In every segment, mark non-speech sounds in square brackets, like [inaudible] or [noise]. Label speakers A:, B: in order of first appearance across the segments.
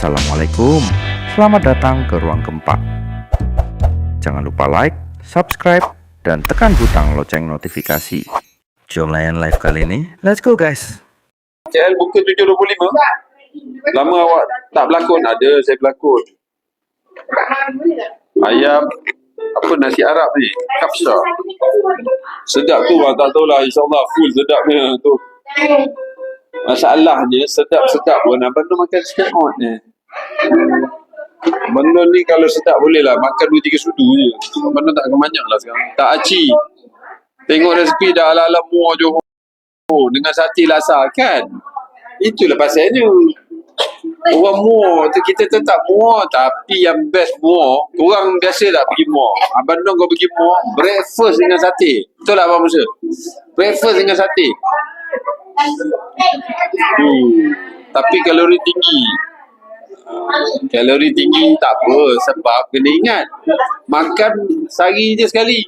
A: Assalamualaikum, selamat datang ke Ruang Gempa. Jangan lupa like, subscribe, dan tekan butang loceng notifikasi. Jom layan live kali ini, let's go guys!
B: KL buka 7.25 Lama awak tak berlakon? Ada saya berlakon. Ayam Apa nasi Arab ni? Kapsa. Sedap tu lah Tak tahulah. InsyaAllah full sedapnya tu. Masalahnya Sedap-sedap pun. Abang tu makan hot ni Benda ni kalau sedap boleh lah Makan 2-3 sudu je tu tak banyak lah sekarang Tak aci Tengok resepi dah ala-ala muar Johor Oh, dengan sate lasa kan? Itulah pasalnya. Orang muar kita tetap muar tapi yang best muar, korang biasa tak pergi muar. Abang Dong kau pergi muar, breakfast dengan sate. Betul tak Abang Musa? Breakfast dengan sate. Hmm. Tapi kalori tinggi. Kalori tinggi tak apa sebab kena ingat makan sehari je sekali.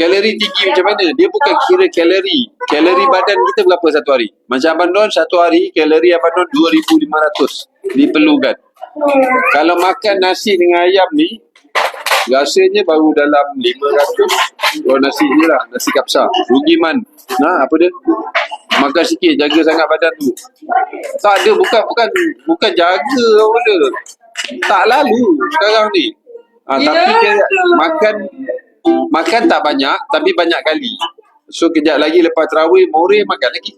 B: Kalori tinggi macam mana? Dia bukan kira kalori. Kalori badan kita berapa satu hari? Macam Abang Don satu hari kalori Abang Don 2500 diperlukan. Kalau makan nasi dengan ayam ni rasanya baru dalam 500 kalau nasi je lah nasi kapsa rugi man nah apa dia? Makan sikit jaga sangat badan tu. Tak ada bukan bukan bukan jaga apa benda tak lalu sekarang ni. Ha, tapi dia makan makan tak banyak tapi banyak kali. So kejap lagi lepas terawih more makan lagi.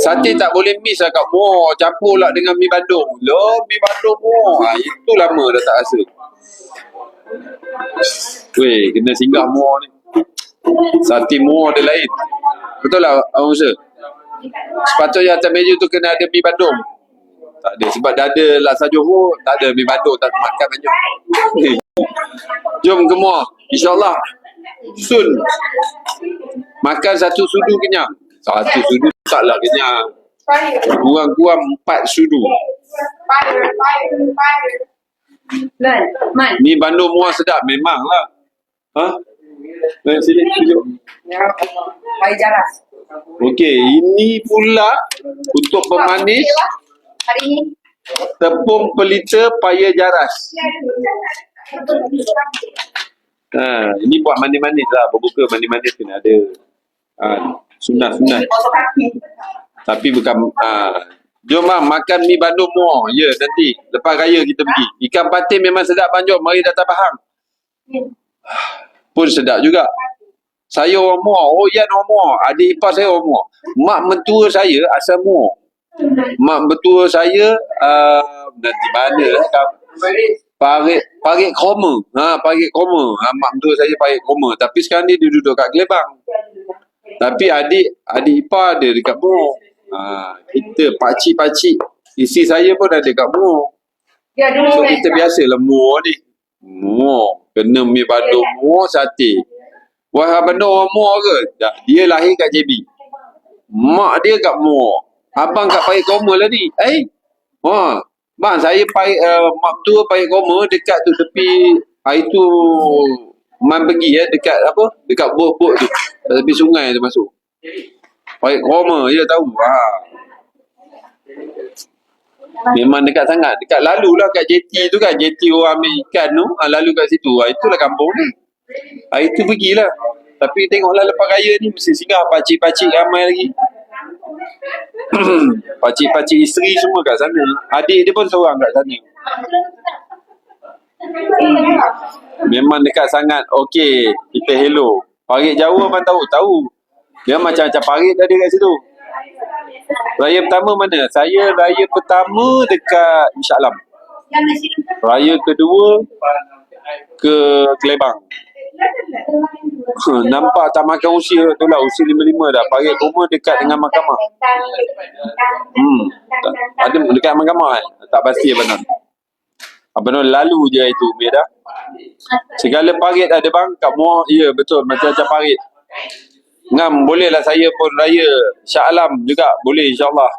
B: Sate tak boleh miss lah kat Muar Campur lah dengan mi Bandung. Loh mi Bandung Muar ha, Itu lama dah tak rasa. Weh kena singgah Muar ni. Sate Muar dia lain Betul lah Abang Musa? Sepatutnya atas meja tu kena ada mi Bandung. Tak ada sebab dah ada laksa Johor Tak ada mi Bandung tak makan banyak. [laughs] Jom ke Muar InsyaAllah. Soon Makan satu sudu kenyang. Satu sudu taklah kenyang. Kurang-kurang empat sudu.
C: Lan, Man.
B: Mi Bandung Muar sedap memang lah. Ha? Nah, sini tunjuk.
C: Bayi jaras.
B: Okey, ini pula untuk pemanis
C: Hari ni.
B: tepung pelita paya jaras. Ha, ini buat manis-manis lah. Berbuka manis-manis kena ada. Ha, sunat-sunat. Tapi bukan... Ha, jom lah makan mi Bandung Muar. Ya, nanti. Lepas raya kita pergi. Ikan patin memang sedap Banjok. Mari datang faham. Pun sedap juga. Saya orang Muar. Oh, Yan orang Muar. Adik ipar saya orang Muar. Mak mentua saya asal Muar. Mak mentua saya uh, nanti mana eh? Parit Parit Koma. Ha, Parit Koma. Ha, mak mentua saya Parit Koma. Tapi sekarang ni dia duduk kat Gelebang. Tapi adik adik ipar ada dekat Muar. Ha, kita pakcik-pakcik. Isi saya pun ada dekat Muar.
C: Ya,
B: So kita biasalah Muar ni. Muar. Kena mi Bandung Muar sate. Wah Nur orang Muar ke? Tak. Dia lahir kat JB. Mak dia kat Muar. Abang kat Pahit Koma lah ni. Eh? Ha. Bang saya Pahit, uh, mak tua Pahit Koma dekat tu tepi hari tu Man pergi ya dekat apa? Dekat bot-bot tu. Tepi sungai tu masuk. Pahit Koma dia tahu. Ha. Memang dekat sangat. Dekat lalu lah kat JT tu kan. JT orang ambil ikan tu. Ha, lalu kat situ. Ha, itulah kampung ni. Ha, itu pergilah. Tapi tengoklah lepas raya ni mesti singgah pakcik-pakcik ramai lagi. [coughs] pakcik-pakcik isteri semua kat sana. Adik dia pun seorang kat sana. Memang dekat sangat. Okey, kita hello. Parit Jawa memang tahu. Tahu. Dia macam-macam parit ada kat situ. Raya pertama mana? Saya raya pertama dekat Insya Alam. Raya kedua ke Kelebang. [laughs] Nampak tak makan usia tu lah. Usia 55 dah. Parit rumah dekat dengan mahkamah. Hmm. Ada dekat mahkamah eh? Tak pasti Abang Non. Abang Non lalu je itu. Biar dah. Segala parit ada bang. Kat Muar. Ya betul. Macam-macam parit. Ngam, bolehlah saya pun raya Shah Alam juga. Boleh insyaAllah.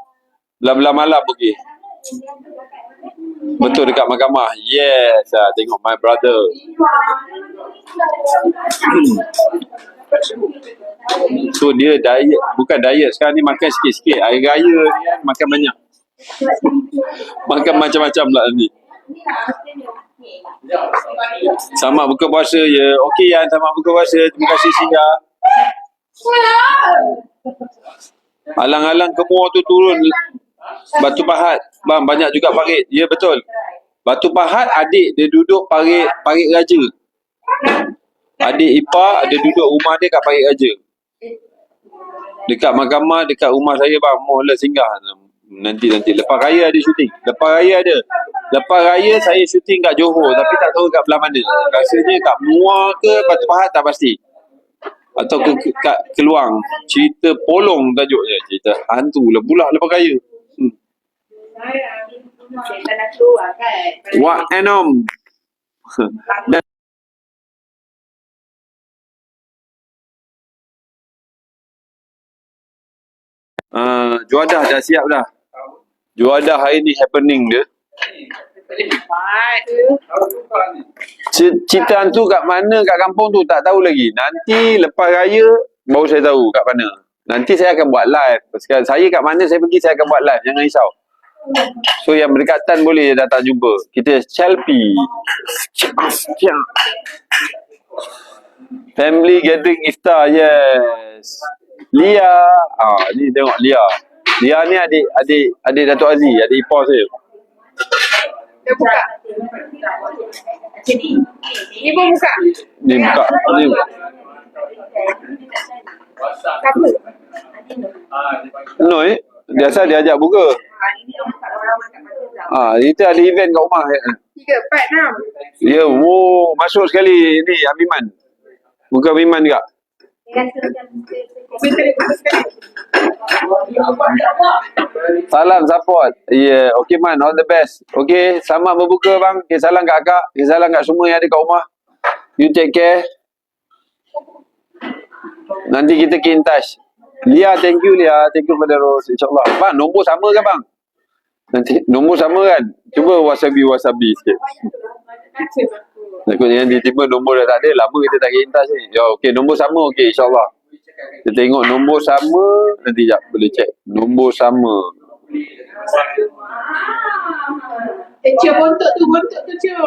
B: Belah-belah malam pergi. Betul dekat mahkamah. Yes. Ah, tengok my brother. [clears throat] So dia diet. Bukan diet. Sekarang ni makan sikit-sikit. Hari raya ni kan makan banyak. [laughs] Makan macam-macam lah ni. Sama buka puasa ya. Okey ya, sama buka puasa. Terima kasih singgah. Alang-alang kemur tu turun Batu Pahat. Bang, banyak juga parit. Ya, betul. Batu Pahat, adik dia duduk parit, parit raja. Adik ipar, dia duduk rumah dia kat parit raja. Dekat mahkamah, dekat rumah saya bang. Mohonlah singgah. Nanti-nanti. Lepas raya ada syuting. Lepas raya ada. Lepas raya saya syuting kat Johor. Tapi tak tahu kat belah mana. Rasanya kat Muar ke Batu Pahat tak pasti. Atau ke, ke kat Keluang. Cerita polong tajuknya. Cerita hantu lah pula lepas raya. Hmm. Wak Enom. [laughs] Dan Uh, Juadah dah siap dah. Juadah hari ni happening dia. Cerita hantu kat mana kat kampung tu tak tahu lagi. Nanti lepas raya baru saya tahu kat mana. Nanti saya akan buat live. Sekarang saya kat mana saya pergi saya akan buat live. Jangan risau. So yang berdekatan boleh datang jumpa. Kita Chelpy. Family gathering iftar. Yes. Lia. Ah, ni tengok Lia. Lia ni adik adik adik Datuk Aziz, adik ipar saya.
C: Dia buka. Ni pun buka.
B: Ni buka ni.
C: Apa?
B: No eh. Biasa dia ajak buka. Ah, kita ada event kat rumah.
C: Tiga, empat, enam.
B: Ya, wow, masuk sekali ni Abiman. Bukan Abiman juga. Salam support. Ya, yeah. okay man, all the best. Okay, selamat berbuka bang. Okay, salam kat akak. Okay, salam kat semua yang ada kat rumah. You take care. Nanti kita keep in touch. Lia, thank you Lia. Thank you for the rose. InsyaAllah. Bang, nombor sama kan bang? Nanti, nombor sama kan? Cuba wasabi-wasabi sikit. Takutnya nanti tiba nombor dah tak ada. Lama kita tak keep in touch ni. Ya, okay, nombor sama. Okay, insyaAllah. Kita tengok nombor sama. Nanti jap, boleh check. Nombor sama.
C: Eh, cium bontot tu, bontot tu cium.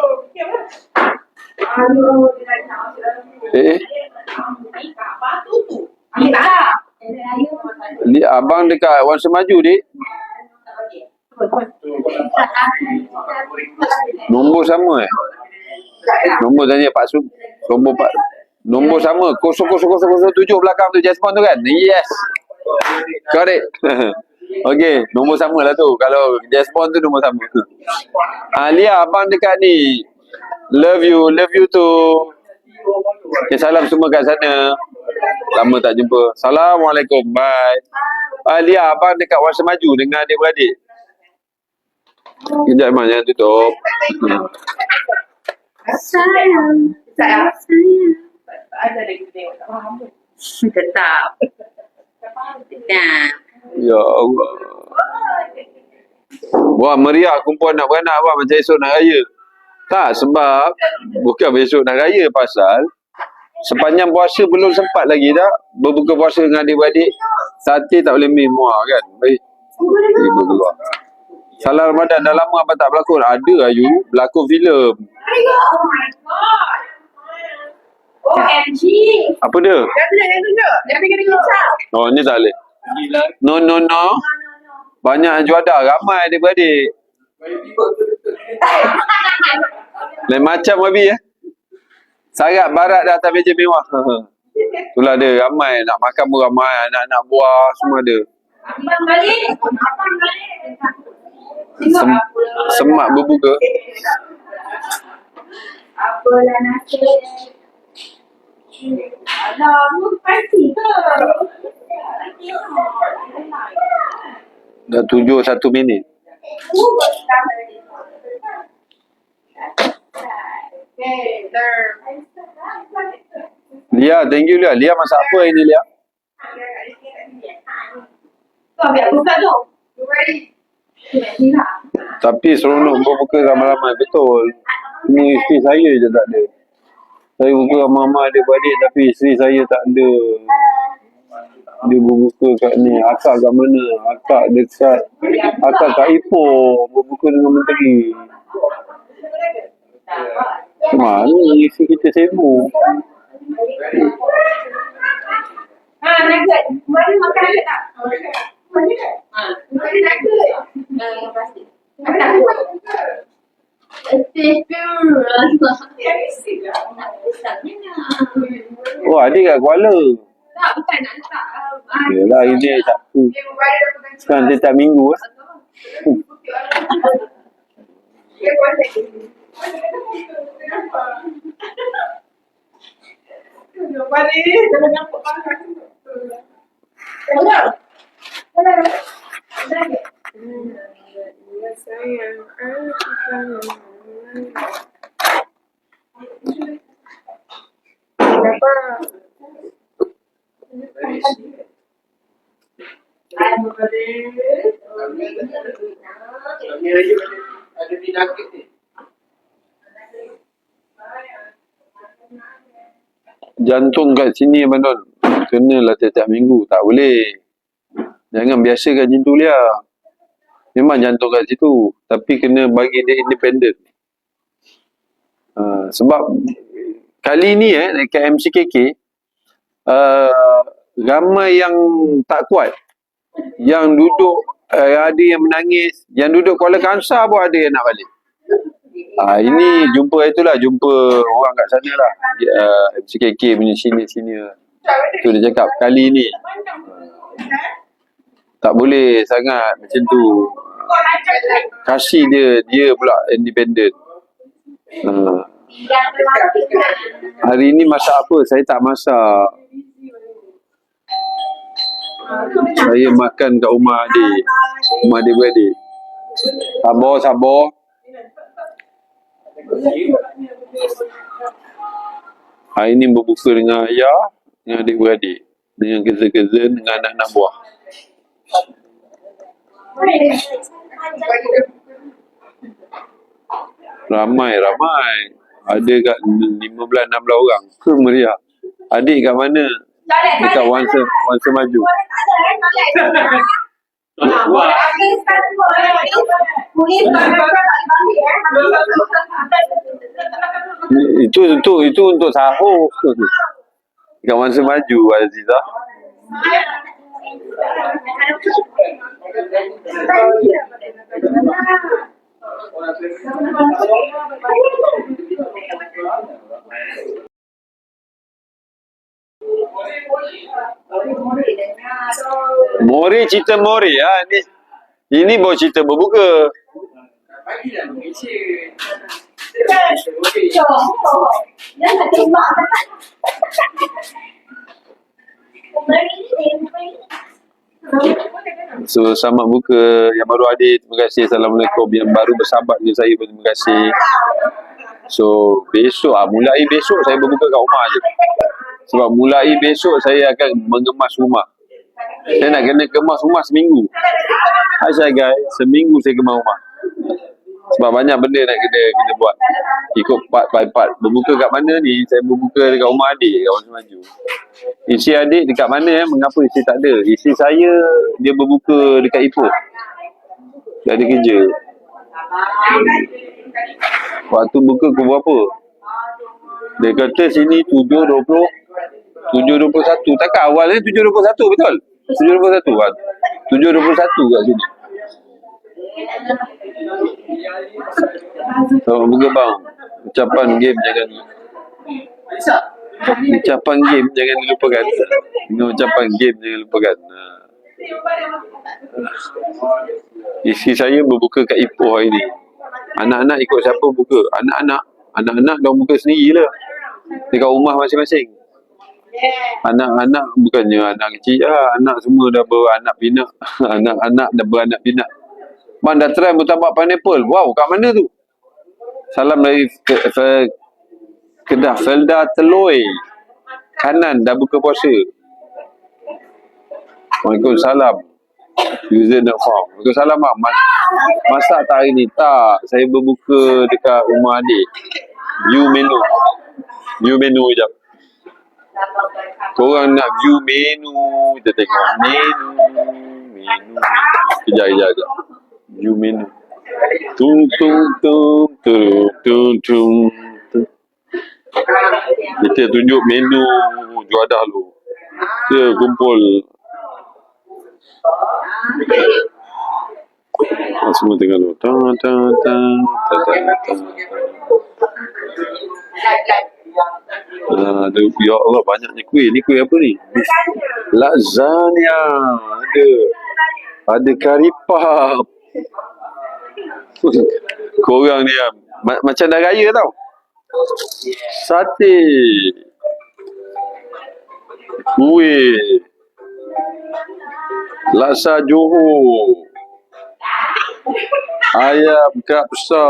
B: Eh,
C: Tak.
B: ni abang dekat Wan Semaju, dik. Nombor sama eh? Nombor tanya Pak Su. Nombor Pak. Nombor sama. 00007 belakang tu Jasmine tu kan? Yes. Correct. [laughs] Okey, nombor sama lah tu. Kalau Jasmine tu nombor sama. [laughs] Ah, Lia, abang dekat ni. Love you, love you tu. Okay, salam semua kat sana. Lama tak jumpa. Assalamualaikum. Bye. Ah, Lia, abang dekat Wasa Maju dengan adik-beradik. Kejap, Mak. Jangan tutup. Hmm.
C: Tetap. Tetap.
B: Ya Allah. Wah, meriah kumpulan nak beranak wah macam esok nak raya. Tak, sebab bukan besok nak raya pasal sepanjang puasa belum sempat lagi dah berbuka puasa dengan adik-beradik. Sate tak boleh main muar kan. Baik. Ibu keluar. Salah Ramadan dah lama abang tak berlakon. Ada Ayu, berlakon filem.
C: Oh my god. OMG.
B: Apa dia?
C: Dah boleh yang tunjuk. Dia pergi dengan kicap.
B: Oh, ni tak boleh. No, no, no. Banyak juada, ramai adik-beradik. Lain macam Wabi ya. Sarat barat dah atas meja mewah. Itulah dia ramai nak makan pun ramai, anak-anak buah semua ada.
C: Abang balik. Abang balik.
B: Sem semak berbuka.
C: Apalah nasib. Alah, mu pasti ke?
B: Dah tujuh satu minit. Lia, thank you Lia. Lia masak apa ini Lia?
C: Kau biar buka tu. You ready?
B: Tapi seronok berbuka ramai-ramai. Betul. Ini isteri saya je tak ada. Saya buka ramai-ramai adik-beradik tapi isteri saya tak ada. Dia berbuka kat ni. Akak kat mana? Akak dekat. Akak kat Ipoh. Berbuka dengan menteri. Mana isi kita sibuk.
C: Ha, nugget. Mana makan tak? Ha.
B: Oh, adik kat Kuala.
C: Tak, bukan nak letak. ah,
B: Yelah, ini.
C: Dia berada pegang
B: Sekarang dia tak minggu. eh.
C: Jangan
B: Jantung kat sini Abang Don. Kenalah tiap-tiap minggu. Tak boleh. Jangan biasakan macam tu dia. Memang jantung kat situ. Tapi kena bagi dia independent. Uh, sebab kali ni eh dekat MCKK uh, ramai yang tak kuat. Yang duduk uh, ada yang menangis, yang duduk Kuala Kangsar pun ada yang nak balik. Ah ini jumpa itulah jumpa orang kat sana lah. Uh, MCKK punya senior-senior. Tu dia cakap kali ni tak boleh sangat macam tu. Kasih dia dia pula independent. Uh, hari ni masak apa? Saya tak masak. Saya makan kat rumah adik. Rumah adik beradik. Sabar, sabar. Hari ni berbuka dengan ayah, dengan adik beradik. Dengan cousin-cousin, dengan anak-anak buah. Ramai, ramai. Ada kat 15-16 orang. Ke meriah. Adik kat mana? Dekat Wansa, Wansa Maju. Itu untuk itu untuk sahur. Dekat Wansa Maju, Azizah. Mori cerita Mori ha ni. Ini baru cerita berbuka. So selamat buka yang baru ada terima kasih Assalamualaikum yang baru bersahabat dengan saya pun terima kasih. So besok ah mulai besok saya berbuka kat rumah je. Sebab mulai besok saya akan mengemas rumah. Saya nak kena kemas rumah seminggu. Hai guys, seminggu saya kemas rumah. Sebab banyak benda nak kena kena buat. Ikut part by part. Berbuka kat mana ni? Saya berbuka dekat rumah adik kat Wan Maju. Isteri adik dekat mana eh? Mengapa isteri tak ada? Isteri saya dia berbuka dekat Ipoh. Dia ada kerja. Waktu buka pukul berapa? Dia kata sini 7.20 7.21 Takkan awalnya 7.21 betul? 7.21 kan? 7.21 kat sini So, buka bang Ucapan game jangan Ucapan game jangan dilupakan Ini ucapan game jangan lupakan Ha. Isi saya berbuka kat Ipoh hari ni Anak-anak ikut siapa buka? Anak-anak Anak-anak dah buka sendiri lah Dekat rumah masing-masing Anak-anak bukannya anak kecil lah. Anak semua dah beranak pinak. [laughs] Anak-anak dah beranak pinak. Man dah try murtabak pineapple. Wow, kat mana tu? Salam dari ke, ke, Kedah. Felda Teloi. Kanan dah buka puasa. Waalaikumsalam. User nak form. Waalaikumsalam mak. Mas, masak tak hari ni? Tak. Saya berbuka dekat rumah adik. View menu. View menu jap. Korang nak view menu, kita tengok menu, menu. Kejap, kejap, kejap. Menu. Tung, tung, tung, tung, tung, tung, tung. Kita tunjuk menu juadah lu. Kita kumpul. Semua tengah lu. Ta, ta, ta, ta, ta, ta. Ah, aduh, ya Allah banyaknya kuih. Ni kuih apa ni? Lasagna. Ada. Ada kari puff. [laughs] Korang ni ah, ma- macam dah raya tau. Sate. Kuih. Laksa Johor. Ayam kapsa.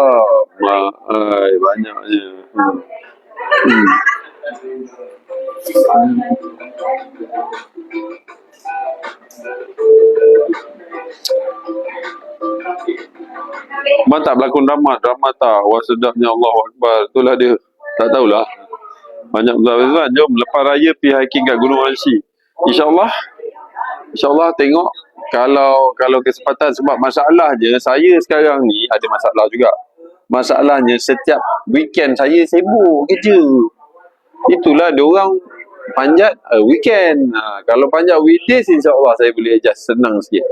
B: Ma, ai, banyaknya. Hmm. Hmm. Abang tak berlakon drama, drama tak. Wah sedapnya Allah Akbar. Itulah dia. Tak tahulah. Banyak betul Jom lepas raya pergi hiking kat Gunung Ansi. InsyaAllah. InsyaAllah tengok kalau kalau kesempatan sebab masalah je saya sekarang ni ada masalah juga. Masalahnya setiap weekend saya sibuk kerja. Itulah dia orang panjat uh, weekend. Ha, kalau panjat weekdays insyaAllah saya boleh adjust senang sikit.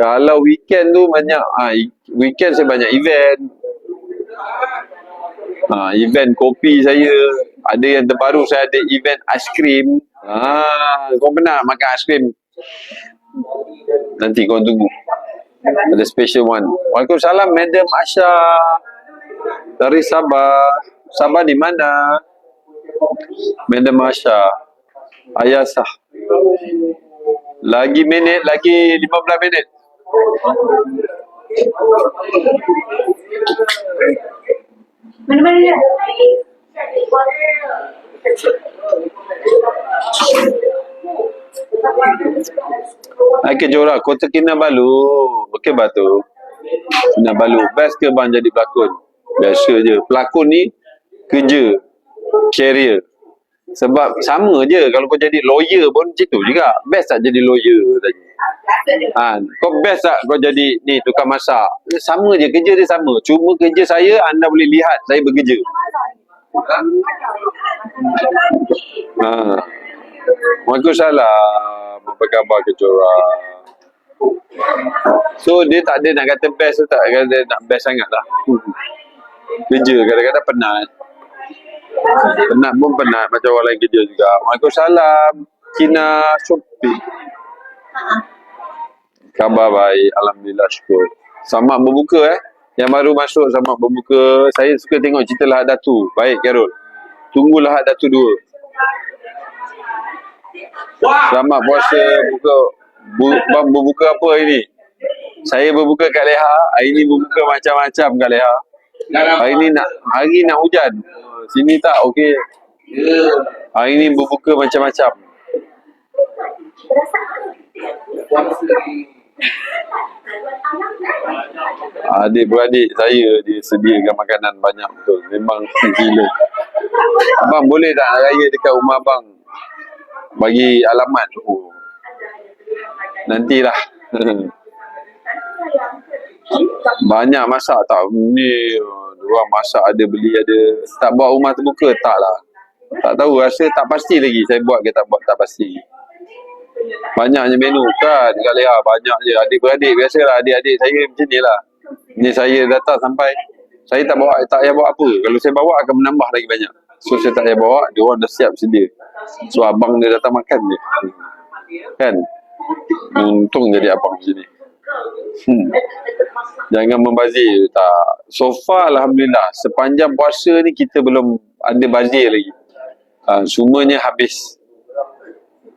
B: Kalau weekend tu banyak ha, weekend saya banyak event. Ha, event kopi saya. Ada yang terbaru saya ada event aiskrim. Ha, kau pernah makan aiskrim? Nanti kau tunggu. Ada special one. Waalaikumsalam Madam Asha. Dari Sabah. Sabah di mana? Madam Asha. Ayah sah. Lagi minit, lagi 15 minit.
C: Dia?
B: Hai Kejora, Kota Kinabalu. Okey batu. Kinabalu. Best ke bang jadi pelakon? Biasa je. Pelakon ni kerja. Career. Sebab sama je kalau kau jadi lawyer pun macam tu juga. Best tak jadi lawyer tadi. Ha, kau best tak kau jadi ni tukang masak? Sama je kerja dia sama. Cuma kerja saya anda boleh lihat saya bekerja. Ha. Waalaikumsalam. Apa khabar Kejora? So dia tak ada nak kata best tak kata nak best sangat lah. Kerja kadang-kadang penat. Penat pun penat macam orang lain kerja juga. Waalaikumsalam. Cina Shopee. Khabar baik. Alhamdulillah syukur. Sama berbuka eh. Yang baru masuk sama berbuka. Saya suka tengok cerita Lahad Datu. Baik Carol. Tunggu Lahad Datu 2. Selamat puasa buka bu, bang berbuka apa hari ni? Saya berbuka kat Leha. Hari ni berbuka macam-macam kat Leha. Hari ni nak hari nak hujan. Sini tak okey. Hari ni berbuka macam-macam. Adik-beradik saya dia sediakan makanan banyak betul. Memang gila. Abang boleh tak raya dekat rumah abang? Bagi alamat. Oh. Nantilah. [laughs] banyak masak tak? Ni orang masak ada beli ada. Tak buat rumah terbuka tak lah. Tak tahu rasa tak pasti lagi saya buat ke tak buat tak pasti. Banyaknya menu kan kat Leha banyak je adik-beradik biasalah adik-adik saya macam ni lah. Ni saya datang sampai saya tak bawa tak payah bawa apa. Kalau saya bawa akan menambah lagi banyak. So saya tak payah bawa, dia orang dah siap sedia. So abang dia datang makan je. Kan? Untung jadi abang macam ni. Hmm. Jangan membazir tak. So far alhamdulillah sepanjang puasa ni kita belum ada bazir lagi. Uh, semuanya habis.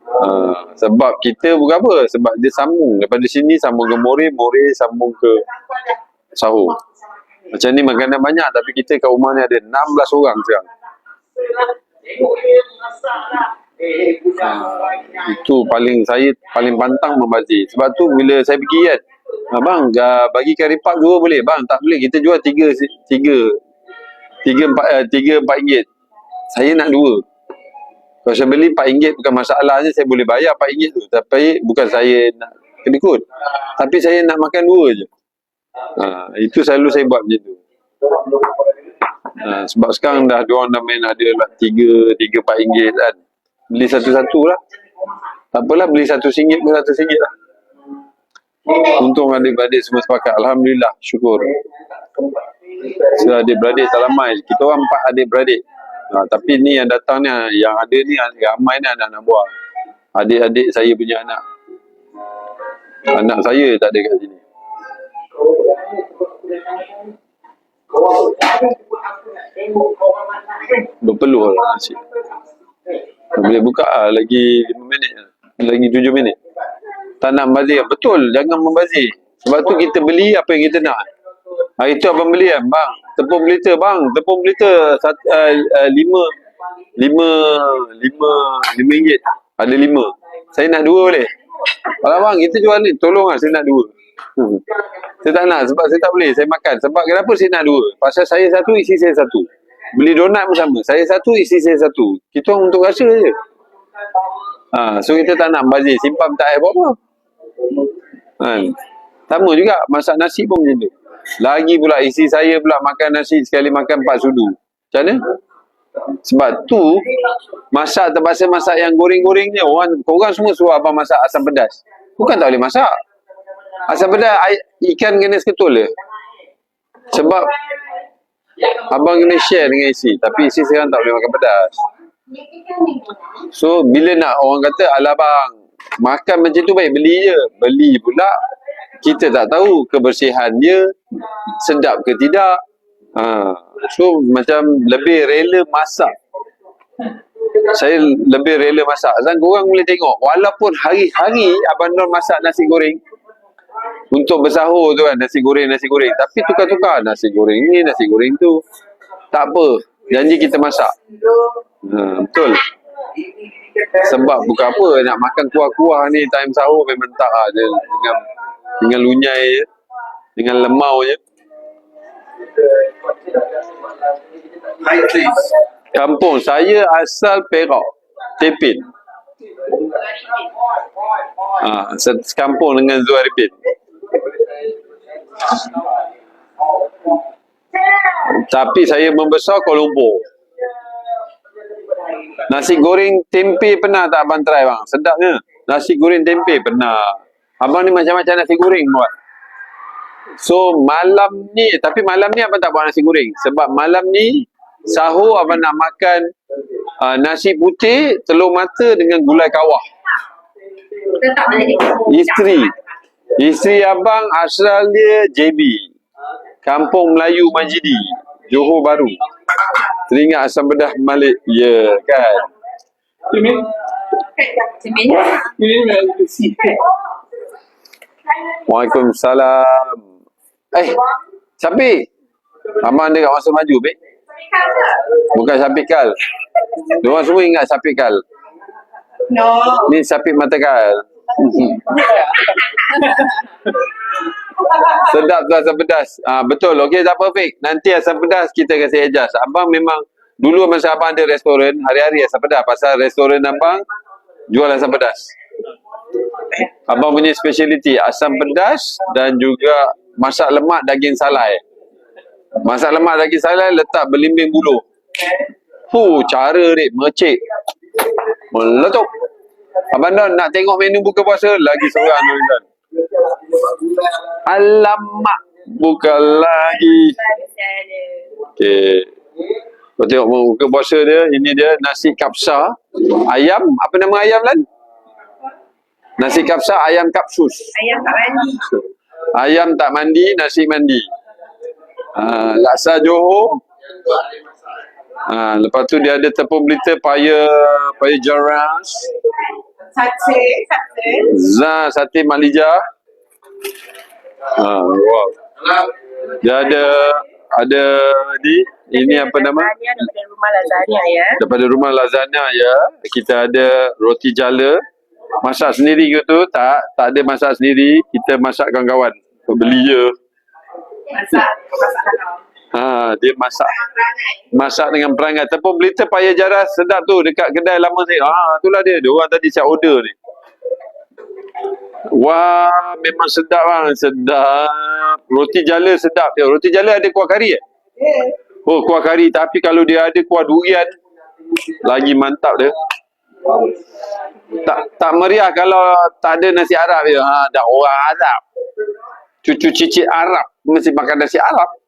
B: Uh, sebab kita bukan apa sebab dia sambung daripada sini sambung ke More More sambung ke sahur macam ni makanan banyak tapi kita kat rumah ni ada 16 orang sekarang uh, itu paling saya paling pantang membazir sebab tu bila saya pergi kan abang uh, bagi kari pak dua boleh bang tak boleh kita jual tiga tiga tiga empat uh, tiga empat ringgit saya nak dua Kalau saya beli RM4 bukan masalahnya saya boleh bayar RM4 tu. Tapi bukan saya nak kena ikut. Tapi saya nak makan dua je. Ha, itu selalu saya buat macam tu. Ha, sebab sekarang dah diorang dah main ada lah tiga, tiga empat ringgit kan. Beli satu-satu lah. Tak apalah beli satu singgit pun satu singgit lah. Untung adik-beradik semua sepakat. Alhamdulillah, syukur. So adik-beradik tak ramai. Kita orang empat adik-beradik. Ha, tapi ni yang datang ni, yang ada ni, yang ramai ni anak-anak buah. Adik-adik saya punya anak. Anak saya tak ada kat sini. Berpeluh lah nasi. Boleh buka lah lagi 5 minit. Lagi 7 minit. Tak nak membazir. Betul, jangan membazir. Sebab tu kita beli apa yang kita nak. Hari tu abang beli kan, bang. Tepung berliter, bang. Tepung berliter sat, uh, uh, lima, lima, lima, lima ringgit. Ada lima. Saya nak dua boleh? Kalau bang, kita jual ni. Tolong lah, saya nak dua. Hmm. Saya tak nak sebab saya tak boleh. Saya makan. Sebab kenapa saya nak dua? Pasal saya satu, isi saya satu. Beli donat pun sama. Saya satu, isi saya satu. Kita orang untuk rasa je. Ha, so kita tak nak bazir. Simpan tak air apa-apa. Kan? Sama juga masak nasi pun macam tu. Lagi pula isi saya pula makan nasi sekali makan empat sudu. Macam mana? Sebab tu masak terpaksa masak yang goreng-goreng ni orang korang semua suruh abang masak asam pedas. Bukan tak boleh masak. Asam pedas ikan kena seketul je. Sebab abang kena share dengan isi. Tapi isi sekarang tak boleh makan pedas. So bila nak orang kata alah bang makan macam tu baik beli je. Beli pula kita tak tahu kebersihan dia sedap ke tidak. Ha. So macam lebih rela masak. Saya lebih rela masak. Dan korang boleh tengok walaupun hari-hari Abang Don masak nasi goreng untuk bersahur tu kan nasi goreng nasi goreng. Tapi tukar-tukar nasi goreng ni nasi goreng tu. Tak apa janji kita masak. Ha, betul. Sebab bukan apa nak makan kuah-kuah ni time sahur memang tak lah dia dengan dengan lunyai je. Dengan lemau je. Kampung saya asal Perak Tepin ha, sekampung dengan Zuharipin tapi saya membesar Kuala Lumpur Nasi goreng tempe pernah tak abang try bang? Sedapnya. Nasi goreng tempe pernah. Abang ni macam-macam nasi goreng buat. So malam ni, tapi malam ni abang tak buat nasi goreng. Sebab malam ni sahur abang nak makan uh, nasi putih, telur mata dengan gulai kawah.
C: Tetap balik.
B: Isteri. Isteri abang asal dia JB. Kampung Melayu Majidi. Johor Baru. Teringat asam bedah Malik. Ya yeah, kan? Waalaikumsalam. Eh, Syafiq. Abang ada kat masa maju, Bek. Bukan Syafiq Kal. Diorang semua ingat Syafiq Kal.
C: No.
B: Ni Syafiq Matakal. [laughs] Sedap tu asam pedas. Ah betul. Okey tak apa Fik. Nanti asam pedas kita kasi adjust. Abang memang dulu masa abang ada restoran, hari-hari asam pedas pasal restoran abang jual asam pedas. Abang punya speciality asam pedas dan juga masak lemak daging salai. Masak lemak daging salai letak belimbing buluh. Hu, cara dia mecik. Meletup. Abang Don nak tengok menu buka puasa lagi seorang Abang Don. Alamak, bukan lagi. Okey. Kau tengok buka puasa dia, ini dia nasi kapsa, ayam, apa nama ayam lan? Nasi kapsa, ayam kapsus.
C: Ayam tak mandi.
B: Ayam tak mandi, nasi mandi. Uh, laksa Johor. Uh, lepas tu dia ada tepung berita paya paya jeras.
C: Sate. Sate.
B: Za sate Malija. Ha, wow. Dia ada ada di ini apa nama?
C: Daripada rumah lasagna ya.
B: Daripada rumah Lazana ya. Kita ada roti jala. Masak sendiri ke tu? Tak, tak ada masak sendiri. Kita masak kawan-kawan. Beli je.
C: Masak. Masak.
B: Ha, dia masak masak dengan perangai. Tepung belita payah jaras sedap tu dekat kedai lama saya. Ha, itulah dia. Dia orang tadi siap order ni. Wah, memang sedap bang. Sedap. Roti jala sedap dia. Roti jala ada kuah kari eh? Oh, kuah kari. Tapi kalau dia ada kuah durian, lagi mantap dia. Tak tak meriah kalau tak ada nasi Arab dia. Ha, dah orang Arab. Cucu cicit Arab mesti makan nasi Arab.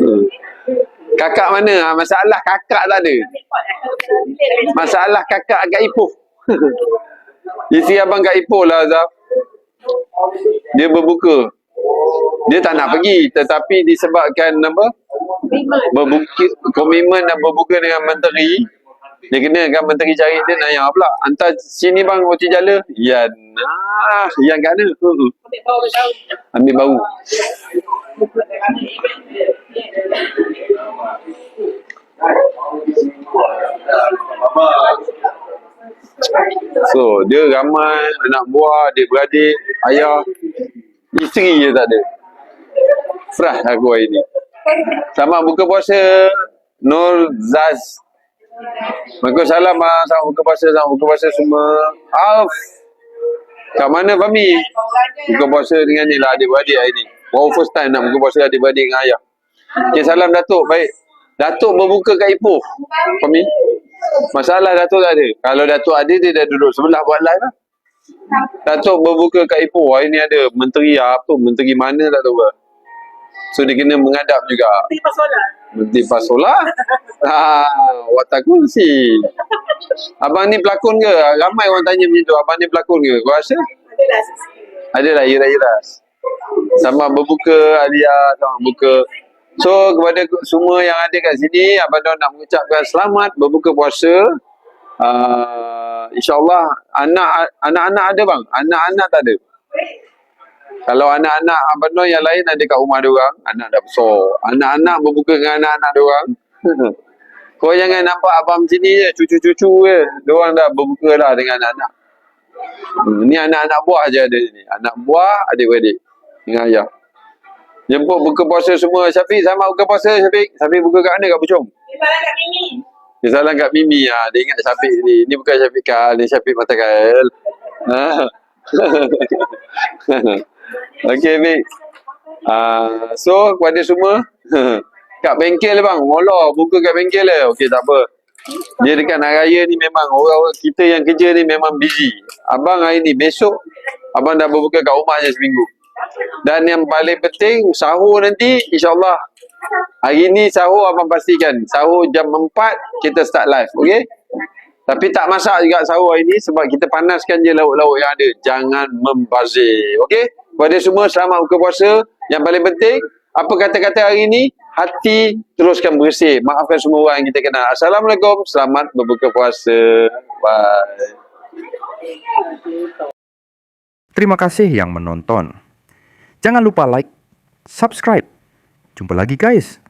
B: Hmm. Kakak mana? Ha, masalah kakak tak ada. Masalah kakak kat Ipoh. [laughs] Isi abang kat Ipoh lah Azab. Dia berbuka. Dia tak nak pergi tetapi disebabkan apa? Berbuka, komitmen dan berbuka dengan menteri. Dia kena kan menteri cari dia nanya pula. Hantar sini bang roti jala. Ya nah, yang kat mana? Hmm. Ambil bau. So, dia ramai anak buah, adik beradik, ayah. Isteri je tak ada. Frah aku hari ni. Selamat buka puasa Nur Zaz. Waalaikumsalam ah. Selamat buka puasa, selamat buka puasa semua. Alf. Kat mana Fahmi? Buka puasa dengan ni lah adik-beradik hari ni. Baru first time nak buka puasa adik-beradik dengan ayah. Okay, salam Datuk. Baik. Datuk berbuka kat Ipoh. Fahmi? Masalah Datuk tak ada. Kalau Datuk ada, dia dah duduk sebelah buat live lah. Datuk berbuka kat Ipoh. Hari ni ada menteri apa, menteri mana tak tahu lah. So dia kena mengadap juga. Menteri Pasola. Ha, watakun si. Abang ni pelakon ke? Ramai orang tanya macam tu. Abang ni pelakon ke? Kau rasa? Adalah iras-iras. Sama berbuka Alia, sama buka. So kepada semua yang ada kat sini, Abang Don nak mengucapkan selamat berbuka puasa. Uh, InsyaAllah anak anak-anak ada bang? Anak-anak tak ada? Kalau anak-anak Abang Don yang lain ada kat rumah dia orang, anak dah besar. Anak-anak berbuka dengan anak-anak dia orang. [laughs] Kau jangan nampak abang sini je, cucu-cucu je. Dia orang dah berbuka lah dengan anak-anak. Hmm, ni anak-anak buah je ada sini. Anak buah, adik-beradik. Dengan ayah. Jemput buka puasa semua. Syafiq, sama buka puasa Syafiq. Syafiq buka kat mana? Kat Puchong? Dia salam kat Mimi. Ha. Dia ingat Syafiq ni. Ni bukan Syafiq Kal. Ni Syafiq Mata Kal. Ha. [laughs] Okey, baik. Uh, so, kepada semua. [laughs] kat bengkel bang. Mola, buka kat bengkel lah. Okey, tak apa. Dia dekat nak raya ni memang orang-orang kita yang kerja ni memang busy. Abang hari ni besok abang dah berbuka kat rumah je seminggu. Dan yang paling penting sahur nanti insyaAllah hari ni sahur abang pastikan. Sahur jam 4 kita start live. Okay? Tapi tak masak juga sahur hari ni sebab kita panaskan je lauk-lauk yang ada. Jangan membazir. Okay? Kepada semua selamat buka puasa. Yang paling penting apa kata-kata hari ni hati teruskan bersih. Maafkan semua orang yang kita kenal. Assalamualaikum. Selamat berbuka puasa. Bye.
A: Terima kasih yang menonton. Jangan lupa like, subscribe. Jumpa lagi guys.